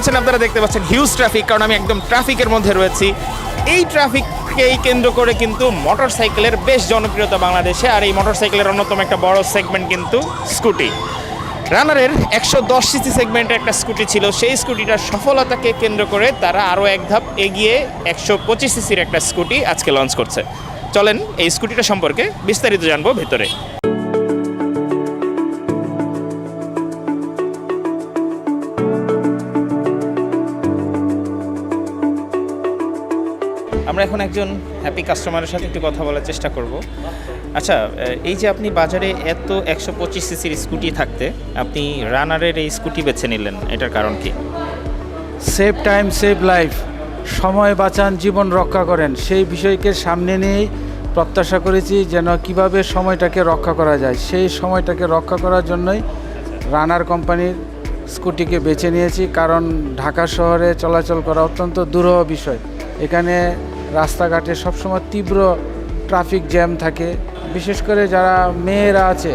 রয়েছেন, আপনারা দেখতে পাচ্ছেন হিউজ ট্রাফিক কারণ আমি একদম ট্রাফিকের মধ্যে রয়েছি। এই ট্রাফিককেই কেন্দ্র করে কিন্তু মোটর সাইকেলের বেশ জনপ্রিয়তা বাংলাদেশে, আর এই মোটর সাইকেলের অন্যতম একটা বড় সেগমেন্ট কিন্তু স্কুটি রানারের একশো দশ সিসি সেগমেন্টের একটা স্কুটি ছিল, সেই স্কুটিটার সফলতাকে কেন্দ্র করে তারা আরও এক ধাপ এগিয়ে একশো পঁচিশ সিসির একটা স্কুটি আজকে লঞ্চ করছে। চলেন, এই স্কুটিটা সম্পর্কে বিস্তারিত জানব ভেতরে। আমরা এখন একজন হ্যাপি কাস্টমারের সাথে একটু কথা বলার চেষ্টা করব। আচ্ছা এই যে আপনি বাজারে এত একশো পঁচিশ সিসির স্কুটি থাকতে, আপনি রানারের এই স্কুটি বেছে নিলেন, এটার কারণ কি? সেভ টাইম সেভ লাইফ সময় বাঁচান, জীবন রক্ষা করেন। সেই বিষয়কে সামনে নিয়েই প্রত্যাশা করেছি যেন কীভাবে সময়টাকে রক্ষা করা যায়। সেই সময়টাকে রক্ষা করার জন্যই রানার কোম্পানির স্কুটিকে বেছে নিয়েছি, কারণ ঢাকা শহরে চলাচল করা অত্যন্ত দুরূহ বিষয়। এখানে রাস্তাঘাটে সবসময় তীব্র ট্রাফিক জ্যাম থাকে। বিশেষ করে যারা মেয়েরা আছে,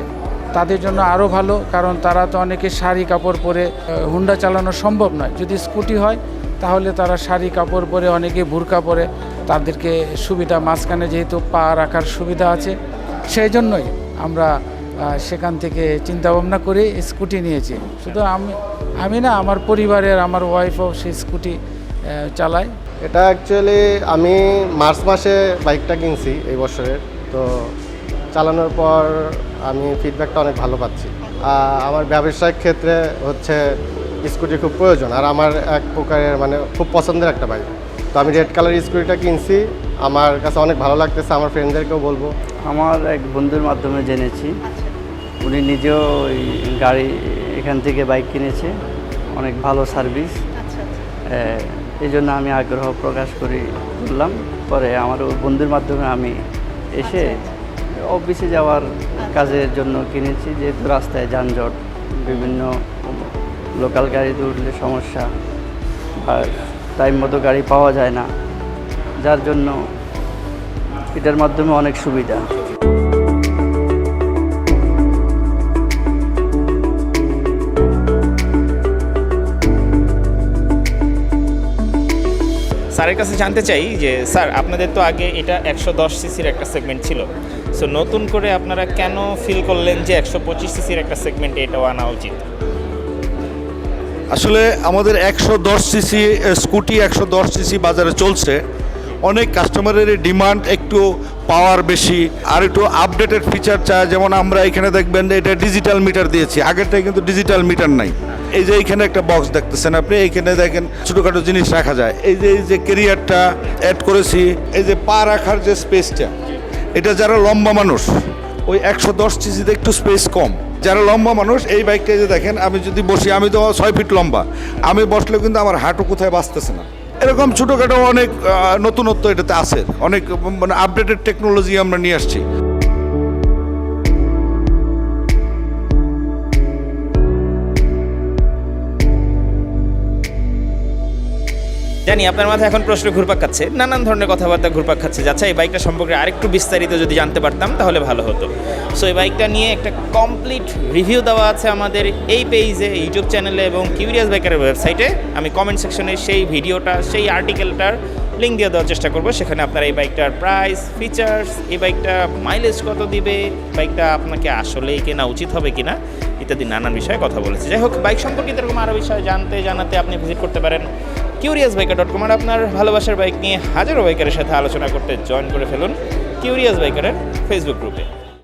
তাদের জন্য আরও ভালো, কারণ তারা তো অনেকে শাড়ি কাপড় পরে হুন্ডা চালানো সম্ভব নয়। যদি স্কুটি হয়, তাহলে তারা শাড়ি কাপড় পরে অনেকে ভুরকা পরে। তাদেরকে সুবিধা, মাঝখানে যেহেতু পা রাখার সুবিধা আছে, সেই জন্যই আমরা সেখান থেকে চিন্তাভাবনা করে স্কুটি নিয়েছি। শুধু আমি আমি না, আমার পরিবারের, আমার ওয়াইফও সেই স্কুটি চালায়। এটা অ্যাকচুয়ালি আমি মার্চ মাসে বাইকটা কিনছি এই বছরের। তো চালানোর পর আমি ফিডব্যাকটা অনেক ভালো পাচ্ছি। আমার ব্যবসায়িক ক্ষেত্রে হচ্ছে স্কুটি খুব প্রয়োজন। আর আমার এক প্রকারের মানে খুব পছন্দের একটা বাইক তো আমি রেড কালার স্কুটিটা কিনছি। আমার কাছে অনেক ভালো লাগতেছে। আমার ফ্রেন্ডদেরকেও বলব। আমার এক বন্ধুর মাধ্যমে জেনেছি। উনি নিজেও ওই গাড়ি এখান থেকে বাইক কিনেছে। অনেক ভালো সার্ভিস এই জন্য আমি আগ্রহ প্রকাশ করি করলাম। পরে আমার ওই বন্ধুর মাধ্যমে আমি এসে অফিসে যাওয়ার কাজের জন্য কিনেছি যেহেতু রাস্তায় যানজট বিভিন্ন লোকাল গাড়িতে উঠলে সমস্যা আর টাইম মতো গাড়ি পাওয়া যায় না। যার জন্য এটার মাধ্যমে অনেক সুবিধা। স্যারের কাছে জানতে চাই যে, স্যার, আপনাদের তো আগে এটা একশো দশ সিসির একটা সেগমেন্ট ছিল। সো নতুন করে আপনারা কেন ফিল করলেন যে একশো পঁচিশ সিসির একটা সেগমেন্ট এটাও আনা উচিত? আসলে আমাদের একশো দশ সিসি স্কুটি একশো দশ সিসি বাজারে চলছে। অনেক কাস্টমারের ডিমান্ড একটু পাওয়ার বেশি, আর একটু আপডেটেড ফিচার চায়। যেমন আমরা এখানে দেখবেন এটা ডিজিটাল মিটার দিয়েছি। আগেরটাই কিন্তু ডিজিটাল মিটার নাই। এই যে এইখানে একটা বক্স দেখতেছেন আপনি, এইখানে দেখেন ছোটোখাটো জিনিস রাখা যায়। এই যে এই যে কেরিয়ারটা অ্যাড করেছি, এই যে পা রাখার যে স্পেসটা এটা যারা লম্বা মানুষ, ওই একশো দশ সিসিতে একটু স্পেস কম। যারা লম্বা মানুষ, এই বাইকটা যে দেখেন, আমি যদি বসি, আমি তো ছয় ফিট লম্বা, আমি বসলে কিন্তু আমার হাঁটু কোথায় বাঁচতেছে না। এরকম ছোটোখাটো অনেক নতুনত্ব এটাতে আছে। অনেক মানে আপডেটেড টেকনোলজি আমরা নিয়ে আসছি। জানি, আপনার মাথায় এখন প্রশ্ন ঘুরপাক খাচ্ছে। নানান ধরনের কথাবার্তা ঘুরপাক খাচ্ছে। যাচ্ছে, এই বাইকটা সম্পর্কে আরেকটু বিস্তারিত যদি জানতে পারতাম, তাহলে ভালো হতো। সো এই বাইকটা নিয়ে একটা কমপ্লিট রিভিউ দেওয়া আছে আমাদের এই পেজে ইউটিউব চ্যানেলে এবং কিউরিয়াস বাইকারের ওয়েবসাইটে আমি কমেন্ট সেকশনে সেই ভিডিওটা সেই আর্টিকেলটার লিঙ্ক দিয়ে দেওয়ার চেষ্টা করব। সেখানে আপনারা এই বাইকটার প্রাইস ফিচার্স এই বাইকটা মাইলেজ কত দিবে, বাইকটা আপনাকে আসলেই কেনা উচিত হবে কিনা, ইত্যাদি নানান বিষয়ে কথা বলেছে। যাই হোক, বাইক সম্পর্কিত এরকম আরও বিষয় জানতে, জানাতে আপনি ভিজিট করতে পারেন। কিউরিয়াস বাইকার ডট কম আর আপনার ভালোবাসার বাইক নিয়ে হাজারো বাইকারের সাথে আলোচনা করতে জয়েন করে ফেলুন কিউরিয়াস বাইকারের ফেসবুক গ্রুপে